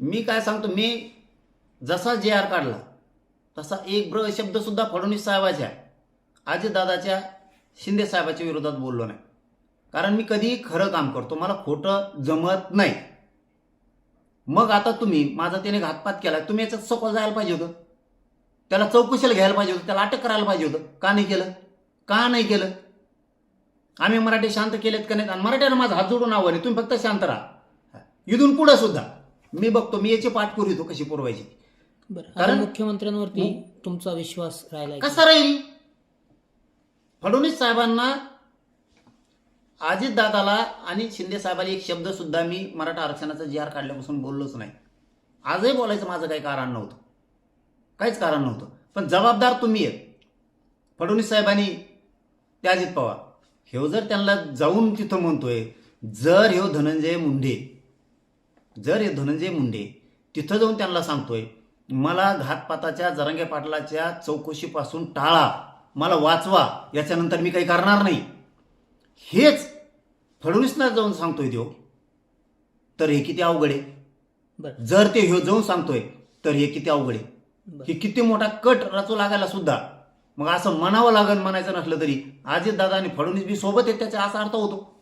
मी काय सांगतो मी जसा जे आर काढला तसा एक ब्र शब्द सुद्धा फडणवीस साहेबाच्या दादाच्या शिंदे साहेबाच्या विरोधात बोललो नाही. कारण मी कधीही खरं काम करतो मला खोटं जमत नाही. मग आता तुम्ही माझा त्याने घातपात केला तुम्ही याच्यात सखोल जायला पाहिजे होतं. त्याला चौकशीला घ्यायला पाहिजे होतं त्याला अटक करायला पाहिजे होतं. का नाही केलं? का नाही केलं? आम्ही मराठी शांत केलेत का नाही आणि मराठ्यानं माझा हात जोडून आव्हान तुम्ही फक्त शांत राहा. इथून पुढं सुद्धा. मी बघतो मी याची पाठ पुरवितो कशी पुरवायची. कारण- मुख्यमंत्र्यांवरती तुमचा विश्वास राहिला कसा राहील? फडणवीस साहेबांना अजितदादाला आणि शिंदे साहेबाला एक शब्द सुद्धा मी मराठा आरक्षणाचा जी आर काढल्यापासून बोललोच नाही. आजही बोलायचं माझं काही कारण नव्हतं. काहीच कारण नव्हतं. पण जबाबदार तुम्ही आहेत. फडणवीस साहेबांनी ते अजित पवार. ह्यो जर त्यांना जाऊन तिथं म्हणतोय जर ह्यो धनंजय मुंडे जर हे धनंजय मुंडे तिथं जाऊन त्यांना सांगतोय मला घातपाताच्या जरांगे पाटलाच्या चौकशीपासून टाळा मला वाचवा याच्यानंतर मी काही करणार नाही. हेच फडणवीसना जाऊन सांगतोय तो तर हे किती अवघड आहे. जर ते ह्यो जाऊन सांगतोय तर हे किती अवघड आहे. हे किती मोठा कट रचू लागायला सुद्धा. मग असं म्हणावं लागेल म्हणायचं नसलं तरी अजित दादा आणि फडणवीस बी सोबत आहेत त्याचा असा अर्थ होतो.